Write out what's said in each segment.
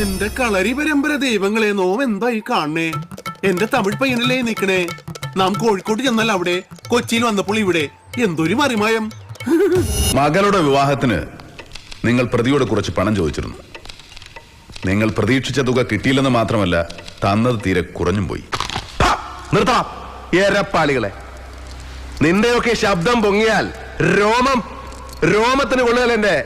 എന്റെ കളരി പരമ്പര ദൈവങ്ങളെ നോം എന്തായി കാണണേ? എന്റെ തമിഴ് പയ്യനല്ലേ നിക്കണേ? നാം കോഴിക്കോട്ട് ചെന്നാൽ അവിടെ കൊച്ചിയിൽ വന്നപ്പോൾ ഇവിടെ. എന്തൊരു മറിമായം. മകളുടെ വിവാഹത്തിന് നിങ്ങൾ പ്രതിയോട് കുറച്ച് പണം ചോദിച്ചിരുന്നു. നിങ്ങൾ പ്രതീക്ഷിച്ച തുക കിട്ടിയില്ലെന്ന് മാത്രമല്ല തന്നത് തീരെ കുറഞ്ഞും പോയി. നിർത്താം നിർത്തണം? എരപ്പാളികളെ നിന്റെയൊക്കെ ശബ്ദം പൊങ്ങിയാൽ രോമം രോമത്തിന് കൊള്ളുകയല്ലേ.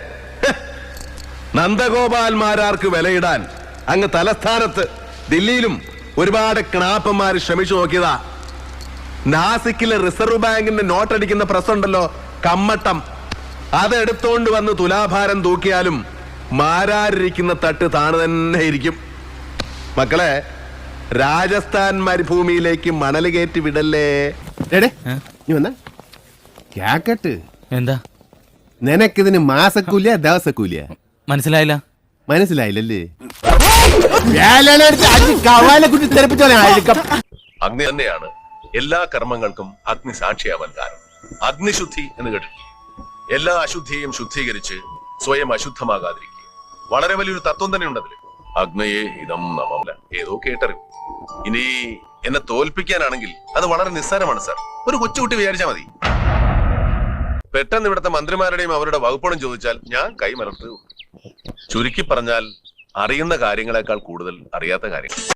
നന്ദഗോപാൽമാരാർക്ക് വിലയിടാൻ അങ്ങ് തലസ്ഥാനത്ത് ദില്ലിയിലും ഒരുപാട് ക്ണാപ്പന്മാർ ശ്രമിച്ചു നോക്കിയതാ. നാസിക്കിലെ റിസർവ് ബാങ്കിന്റെ നോട്ടടിക്കുന്ന പ്രസ് ഉണ്ടല്ലോ കമ്മട്ടം. അതെടുത്തോണ്ട് വന്ന് തുലാഭാരം തൂക്കിയാലും മാരാരിരിക്കുന്ന തട്ട് താണു തന്നെ ഇരിക്കും. മക്കളെ രാജസ്ഥാൻ മരുഭൂമിയിലേക്ക് മണൽ കയറ്റി വിടല്ലേ? എന്താ? നിനക്കിതിന് മാസക്കൂലിയ ദിവസക്കൂലിയ? മനസ്സിലായില്ല? മനസ്സിലായില്ലല്ലേ? അഗ്നി തന്നെയാണ് എല്ലാ കർമ്മങ്ങൾക്കും അഗ്നി സാക്ഷിയാവാൻ കാരണം. അഗ്നിശുദ്ധി എന്ന് കേട്ടിട്ടുണ്ട് എല്ലാ അശുദ്ധിയെയും ശുദ്ധീകരിച്ച് സ്വയം അശുദ്ധമാകാതിരിക്കുക. വളരെ വലിയൊരു തത്വം തന്നെ ഉണ്ട് അതിൽ അഗ്നയെ ഇതം ഏതോ കേട്ടറിവ്. ഇനി എന്നെ തോൽപ്പിക്കാനാണെങ്കിൽ അത് വളരെ നിസ്സാരമാണ് സാർ. ഒരു കൊച്ചുകുട്ടി വിചാരിച്ചാൽ മതി. പെട്ടെന്ന് ഇവിടുത്തെ മന്ത്രിമാരുടെയും അവരുടെ വകുപ്പണം ചോദിച്ചാൽ ഞാൻ കൈമലർത്തുകയുള്ളൂ ചുരുക്കി പറഞ്ഞാൽ അറിയുന്ന കാര്യങ്ങളെക്കാൾ കൂടുതൽ അറിയാത്ത കാര്യങ്ങൾ.